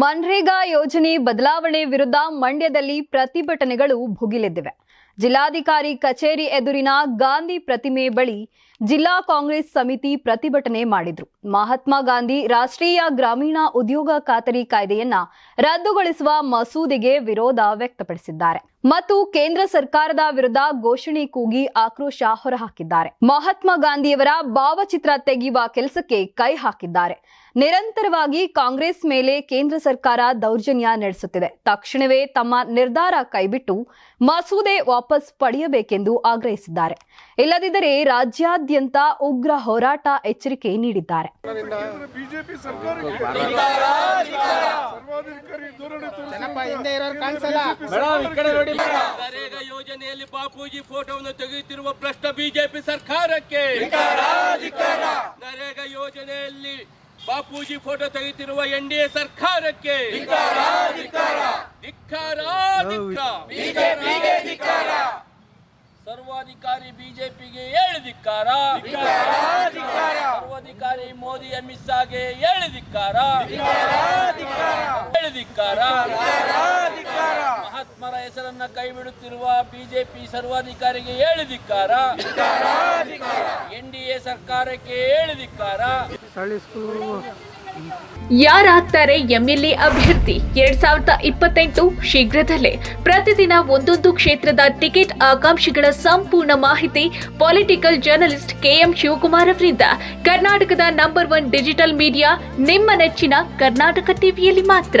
ಮನ್ರೇಗಾ ಯೋಜನೆ ಬದಲಾವಣೆ ವಿರುದ್ಧ ಮಂಡ್ಯದಲ್ಲಿ ಪ್ರತಿಭಟನೆಗಳು ಭುಗಿಲೆದ್ದಿವೆ. ಜಿಲ್ಲಾಧಿಕಾರಿ ಕಚೇರಿ ಎದುರಿನ ಗಾಂಧಿ ಪ್ರತಿಮೆ ಬಳಿ ಜಿಲ್ಲಾ ಕಾಂಗ್ರೆಸ್ ಸಮಿತಿ ಪ್ರತಿಭಟನೆ ಮಾಡಿದ್ರು. ಮಹಾತ್ಮ ಗಾಂಧಿ ರಾಷ್ಟ್ರೀಯ ಗ್ರಾಮೀಣ ಉದ್ಯೋಗ ಖಾತರಿ ಕಾಯ್ದೆಯನ್ನ ರದ್ದುಗೊಳಿಸುವ ಮಸೂದೆಗೆ ವಿರೋಧ ವ್ಯಕ್ತಪಡಿಸಿದ್ದಾರೆ. ಮತ್ತು ಕೇಂದ್ರ ಸರ್ಕಾರದ ವಿರುದ್ಧ ಘೋಷಣೆ ಕೂಗಿ ಆಕ್ರೋಶ ಹೊರಹಾಕಿದ್ದಾರೆ. ಮಹಾತ್ಮ ಗಾಂಧಿಯವರ ಭಾವಚಿತ್ರ ತೆಗೆಯುವ ಕೆಲಸಕ್ಕೆ ಕೈ ಹಾಕಿದ್ದಾರೆ. ನಿರಂತರವಾಗಿ ಕಾಂಗ್ರೆಸ್ ಮೇಲೆ ಕೇಂದ್ರ ಸರ್ಕಾರ ದೌರ್ಜನ್ಯ ನಡೆಸುತ್ತಿದೆ. ತಕ್ಷಣವೇ ತಮ್ಮ ನಿರ್ಧಾರ ಕೈಬಿಟ್ಟು ಮಸೂದೆ ವಾಪಸ್ ಪಡೆಯಬೇಕೆಂದು ಆಗ್ರಹಿಸಿದ್ದಾರೆ. ಇಲ್ಲದಿದ್ದರೆ ರಾಜ್ಯಾದ್ಯಂತ ಉಗ್ರ ಹೋರಾಟ ಎಚ್ಚರಿಕೆ ನೀಡಿದ್ದಾರೆ. ಸರ್ವಾಧಿಕಾರಿ ನರೇಗಾ ಯೋಜನೆಯಲ್ಲಿ ಬಾಪೂಜಿ ಫೋಟೋವನ್ನು ತೆಗೆಯುತ್ತಿರುವ ಭ್ರಷ್ಟ ಬಿಜೆಪಿ ಸರ್ಕಾರಕ್ಕೆ ನರೇಗಾ ಯೋಜನೆಯಲ್ಲಿ ಬಾಪೂಜಿ ಫೋಟೋ ತೆಗೆಯುತ್ತಿರುವ ಎನ್ ಡಿ ಎ ಸರ್ಕಾರಕ್ಕೆ ಧಿಕ್ಕಾರ. ಸರ್ವಾಧಿಕಾರಿ ಬಿಜೆಪಿಗೆ ಏಳು ಧಿಕ್ಕಾರ. ಸರ್ವಾಧಿಕಾರಿ ಮೋದಿ ಅಮಿತ್ ಶಾಗೆ ಏಳು ಧಿಕ್ಕಾರ. ಏಳು ಧಿಕ್ಕಾರ. ಮಹಾತ್ಮರ ಕೈ ಬಿಡುತ್ತಿರುವ ಬಿಜೆಪಿ ಸರ್ವಾಧಿಕಾರಿಗೆ ಹೇಳಿದಿಕ್ಕಾರ ಎನ್ ಡಿ ಎ ಸರ್ಕಾರಕ್ಕೆ ಏಳು ಧಿಕ್ಕಾರ. ಯಾರಾಗ್ತಾರೆ ಎಂಎಲ್ಎ ಅಭ್ಯರ್ಥಿ? ಎರಡ್ ಸಾವಿರದ ಇಪ್ಪತ್ತೆಂಟು ಶೀಘ್ರದಲ್ಲೇ. ಪ್ರತಿದಿನ ಒಂದೊಂದು ಕ್ಷೇತ್ರದ ಟಿಕೆಟ್ ಆಕಾಂಕ್ಷಿಗಳ ಸಂಪೂರ್ಣ ಮಾಹಿತಿ ಪೊಲಿಟಿಕಲ್ ಜರ್ನಲಿಸ್ಟ್ ಕೆಎಂ ಶಿವಕುಮಾರ್ ಅವರಿಂದ. ಕರ್ನಾಟಕದ ನಂಬರ್ ಒನ್ ಡಿಜಿಟಲ್ ಮೀಡಿಯಾ, ನಿಮ್ಮ ನೆಚ್ಚಿನ ಕರ್ನಾಟಕ ಟಿವಿಯಲ್ಲಿ ಮಾತ್ರ.